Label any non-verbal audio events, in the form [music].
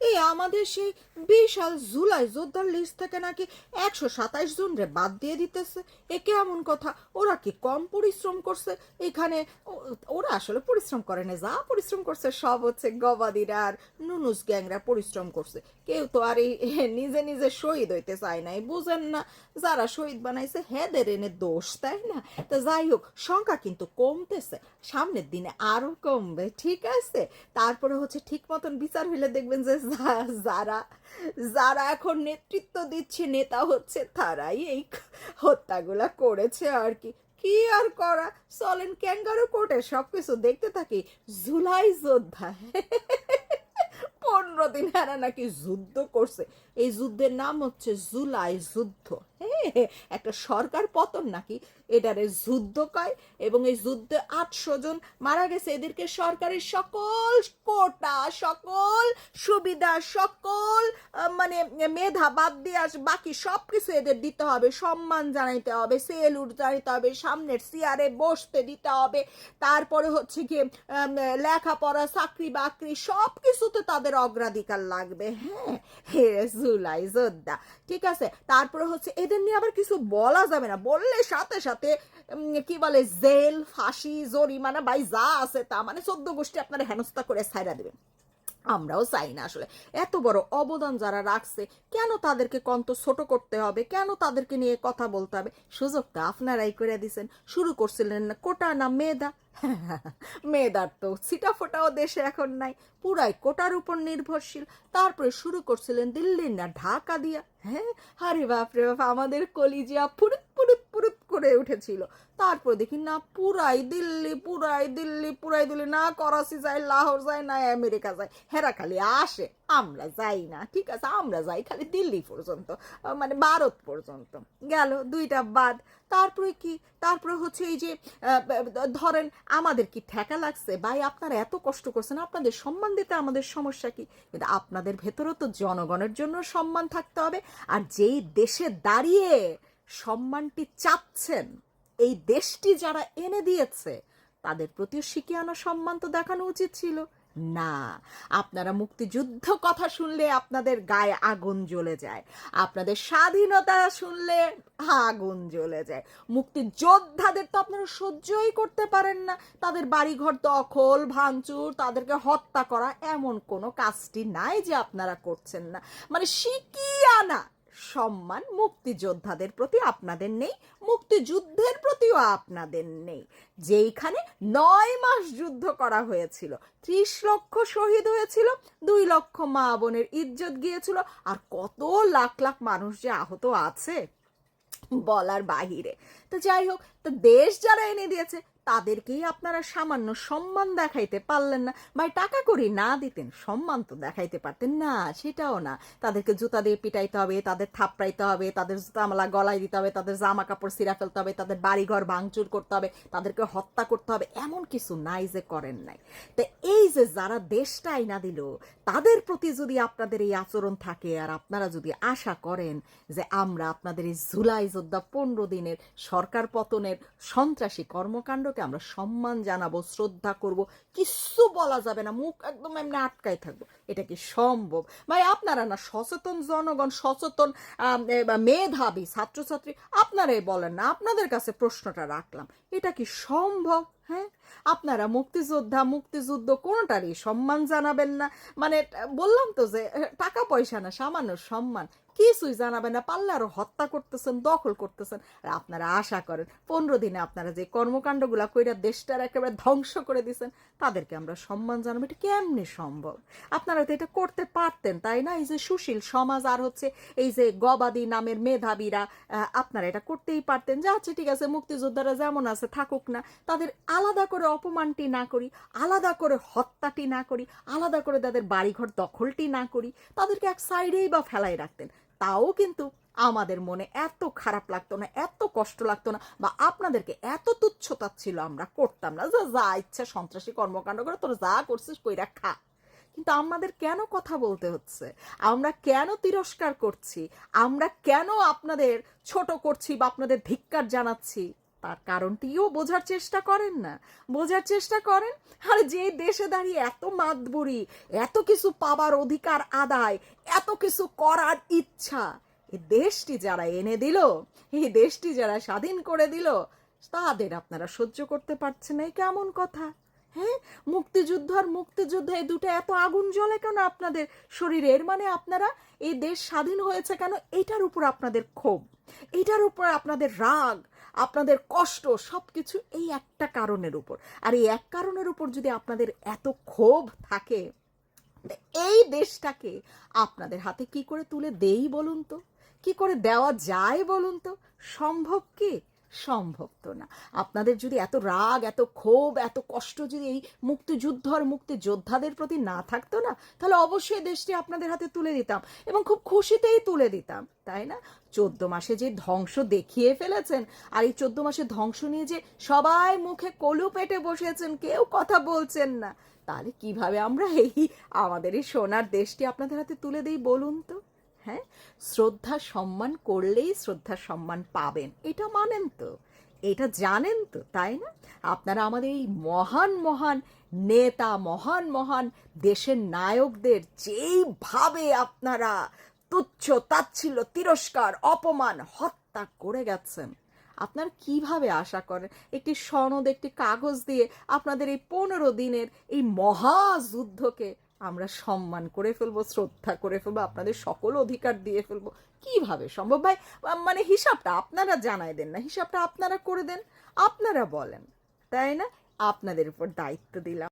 এই আমাদের সেই বিশাল জুলাই যোদ্ধার লিস্ট থেকে নাকি একশো সাতাইশ জন রে বাদ দিয়ে দিতেছে। এ কেমন কথা? ওরা কি কম পরিশ্রম করছে? এখানে ওরা আসলে পরিশ্রম করে না, যা পরিশ্রম করছে সব হচ্ছে গবাদিরা আর নুনুস গ্যাংরা পরিশ্রম করছে। কেউ তো আর এই [laughs] নিজে নিজে শহীদ হইতে চায় নাই বুঝেন না, যারা শহীদ বানাইছে হেদের এনে দোষ, তাই না? তো যাই হোক, সংখ্যা কিন্তু কমতেছে, সামনের দিনে আরও কমবে, ঠিক আছে? তারপরে হচ্ছে ঠিক মতন বিচার হইলে দেখবেন যা- [laughs] যারা যারা এখন নেতৃত্ব দিচ্ছে, নেতা হচ্ছে, তারাই এই হত্যাগুলা করেছে আর কি। কি আর করা? চলেন ক্যাঙ্গারু কোর্টে সব কিছু দেখতে থাকি। জুলাই যোদ্ধা। পনেরো দিন এরা নাকি যুদ্ধ করছে। এই যুদ্ধের নাম হচ্ছে জুলাই যুদ্ধ। হ্যাঁ একটা সরকার পতন নাকি? এটারে যুদ্ধ কয় এবং এই যুদ্ধে আটশো জন মারা গেছে। এদেরকে সরকারের সকল কোটা, সকল সুবিধা, সকল মানে মেধা বাদ দিয়ে আস, বাকি সব কিছু এদের দিতে হবে। সম্মান জানাইতে হবে সেলুট জানাইতে হবে, সামনের চেয়ারে বসতে দিতে হবে। তারপরে হচ্ছে গিয়ে লেখাপড়া, চাকরি বাকরি সব কিছুতে তাদের অগ্রাধিকার লাগবে। হ্যাঁ হে, জুলাই যোদ্ধা। ঠিক আছে? তারপরে হচ্ছে এদের নিয়ে আবার কিছু বলা যাবে না। বললে সাথে সাথে কি বলে, জেল, ফাঁসি, জরিমানা বাই যা আছে তা মানে চোদ্দ গোষ্ঠী আপনারা হেনস্থা করে ছাইরা দেবেন। আমরাও চাই না আসলে। এত বড় অবদান যারা রাখছে, কেন তাদেরকে কন্ত ছোট করতে হবে? কেন তাদেরকে নিয়ে কথা বলতে হবে? সুযোগটা আপনারাই করে দিছেন। শুরু করছিলেন না কোটা না মেধা? [laughs] মেয়েদার তো ছিটা ফোটাও দেশে এখন নাই। পুরাই কোটার উপর নির্ভরশীল। তারপরে শুরু করছিলেন দিল্লির না ঢাকা দিয়া। হ্যাঁ? আরে বাপরে বাপ, আমাদের কলিজিয়া ফুরুত ফুরুত করে উঠেছিল। তারপর দেখি, না, পুরাই দিল্লি পুরাই দিল্লি পুরাই দিল্লি, না করাচি যায়, লাহোর যায়, না আমেরিকা যায়। হেরা খালি আসে, আমরা যাই না, ঠিক আছে? আমরা যাই খালি দিল্লি পর্যন্ত মানে ভারত পর্যন্ত। গেল দুইটা বাদ। তারপরে কি? তারপরে হচ্ছে এই যে ধরেন, আমাদের কি ঠেকা লাগছে? ভাই, আপনারা এত কষ্ট করছেন, আপনাদের সম্মান দিতে আমাদের সমস্যা কি? কিন্তু আপনাদের ভেতরেও তো জনগণের জন্য সম্মান থাকতে হবে। আর যেই দেশে দাঁড়িয়ে সম্মানটি চাচ্ছেন। এই দেশটি যারা এনে দিয়েছে, তাদের প্রতিও আনা সম্মান তো দেখানো উচিত ছিল। না, আপনারা মুক্তিযুদ্ধ কথা শুনলে আপনাদের গায়ে আগুন জ্বলে যায়। আপনাদের স্বাধীনতা শুনলে আগুন জ্বলে যায়। মুক্তিযোদ্ধাদের তো আপনারা সহ্যই করতে পারেন না। তাদের বাড়িঘর দখল, ভাঙচুর, তাদেরকে হত্যা করা এমন কোনো কাজটি নাই যে আপনারা করছেন না। মানে শিকিয়ানা সম্মান মুক্তিযোদ্ধাদের প্রতি আপনাদের নেই, মুক্তিযুদ্ধের প্রতিও আপনাদের নেই। যেইখানে নয় মাস যুদ্ধ করা হয়েছিল, ত্রিশ লক্ষ শহীদ হয়েছিল, দুই লক্ষ মা বোনের ইজ্জত গিয়েছিল, আর কত লাখ লাখ মানুষ যে আহত আছে, বলার বাহিরে। তো যাই হোক, তো দেশ যারা এনে দিয়েছে তাদেরকেই আপনারা সামান্য সম্মান দেখাইতে পারলেন না। ভাই, টাকা করি না দিতেন, সম্মান তো দেখাইতে পারতেন না, সেটাও না। তাদেরকে জুতা দিয়ে পিটাইতে হবে, তাদের থাপড়াইতে হবে, তাদের জুতা মালা গলায় দিতে হবে, তাদের জামা কাপড় ছিঁড়া ফেলতে হবে, তাদের বাড়িঘর ভাঙচুর করতে হবে, তাদেরকে হত্যা করতে হবে, এমন কিছু নাই যে করেন নাই। তো এই যে যারা দেশটা আইনা দিল, তাদের প্রতি যদি আপনাদের এই আচরণ থাকে আর আপনারা যদি আশা করেন যে আমরা আপনাদের এই জুলাই যোদ্ধা পনেরো দিনের সরকার পতনের সন্ত্রাসী কর্মকাণ্ডকে আমরা সম্মান জানাব, শ্রদ্ধা করব, কিচ্ছু বলা যাবে না, মুখ একদম এমনি আটকায় থাকব। এটা কি সম্ভব? ভাই, আপনারা না সচেতন জনগণ, সচেতন মেধাবী ছাত্রছাত্রী, আপনারাই বলেন না, আপনাদের কাছে প্রশ্নটা রাখলাম। এটা কি সম্ভব? হ্যাঁ? আপনারা মুক্তিযোদ্ধা, মুক্তিযুদ্ধ কোনোটারই সম্মান জানাবেন না? মানে বললাম তো যে, টাকা পয়সা না, সামান্য সম্মান। কিছুই জানাবেন না, পারলে আরও হত্যা করতেছেন, দখল করতেছেন। আর আপনারা আশা করেন, পনেরো দিনে আপনারা যে কর্মকাণ্ডগুলা কইরা দেশটার একেবারে ধ্বংস করে দিছেন, তাদেরকে আমরা সম্মান জানাব, এটা কেমনে সম্ভব? আপনারা তো এটা করতে পারতেন, তাই না? এই যে সুশীল সমাজ আর হচ্ছে এই যে গবাদি নামের মেধাবীরা আপনারা এটা করতেই পারতেন। যে আচ্ছা ঠিক আছে, মুক্তিযোদ্ধারা যেমন আছে, থাকুক না, তাদের আলাদা করে অপমানটি না করি, আলাদা করে হত্যাটি না করি, আলাদা করে তাদের বাড়িঘর দখলটি না করি, তাদেরকে এক সাইডেই বা ফেলাই রাখতেন। তাও কিন্তু আমাদের মনে এত খারাপ লাগতো না, এত কষ্ট লাগতো না বা আপনাদেরকে এত তুচ্ছতা ছিল, আমরা করতাম না। যে, যা ইচ্ছা, সন্ত্রাসী কর্মকাণ্ড করে তোর যা করছিস কইরা খা। কিন্তু আমাদের কেন কথা বলতে হচ্ছে? আমরা কেন তিরস্কার করছি? আমরা কেন আপনাদের ছোট করছি বা আপনাদের ধিক্কার জানাচ্ছি? তার কারণটিও বোঝার চেষ্টা করেন না। বোঝার চেষ্টা করেন, আর যে দেশে দাঁড়িয়ে এত মাতবরি, এত কিছু পাবার অধিকার আদায়, এত কিছু করার ইচ্ছা এই দেশটি যারা এনে দিল, এই দেশটি যারা স্বাধীন করে দিল, তাদের আপনারা সহ্য করতে পারছেন না, এই কেমন কথা? হ্যাঁ? মুক্তিযুদ্ধ আর মুক্তিযুদ্ধ এই দুটো এত আগুন জ্বলে কেন আপনাদের শরীরে এর মানে আপনারা এই দেশ স্বাধীন হয়েছে কেন? এটার উপর আপনাদের ক্ষোভ, এটার উপর আপনাদের রাগ আপনাদের কষ্ট সব কিছু এই একটা কারণের উপর। আর এই এক কারণের উপর যদি আপনাদের এত ক্ষোভ থাকে এই দেশটাকে আপনাদের হাতে কি করে তুলে দেই বলুন তো? কি করে দেওয়া যায় বলুন তো? সম্ভব কি? সম্ভব তো না। আপনাদের যদি এত রাগ, এত ক্ষোভ, এত কষ্ট যদি এই মুক্তিযুদ্ধ আর মুক্তিযোদ্ধাদের প্রতি না থাকতো না, তাহলে অবশ্যই দেশটি আপনাদের হাতে তুলে দিতাম এবং খুব খুশিতেই তুলে দিতাম, তাই না? চোদ্দ মাসে যে ধ্বংস দেখিয়ে ফেলেছেন আর এই চোদ্দ মাসে ধ্বংস নিয়ে যে সবাই মুখে কলু পেটে বসেছেন কেউ কথা বলছেন না। তাহলে কীভাবে আমরা এই আমাদের এই সোনার দেশটি আপনাদের হাতে তুলে দিই বলুন তো? হ্যাঁ শ্রদ্ধা সম্মান করলেই শ্রদ্ধা সম্মান পাবেন। এটা মানেন তো। এটা জানেন তো, তাই না? আপনারা আমাদের এই মহান মহান নেতা, মহান মহান দেশের নায়কদের যেইভাবে আপনারা তুচ্ছ, তাচ্ছিল্য, তিরস্কার, অপমান, হত্যা করে গেছেন, আপনারা কীভাবে আশা করেন? একটি সনদ, একটি কাগজ দিয়ে আপনাদের এই পনেরো দিনের এই মহাযুদ্ধকে আমরা সম্মান করে ফেলব, শ্রদ্ধা করে ফেলব, আপনাদের সকল অধিকার দিয়ে ফেলব। কীভাবে সম্ভব ভাই? মানে হিসাবটা আপনারা জানাই দেন না, হিসাবটা আপনারা করে দেন, আপনারা বলেন। তাই না? আপনাদের উপর দায়িত্ব দিলাম।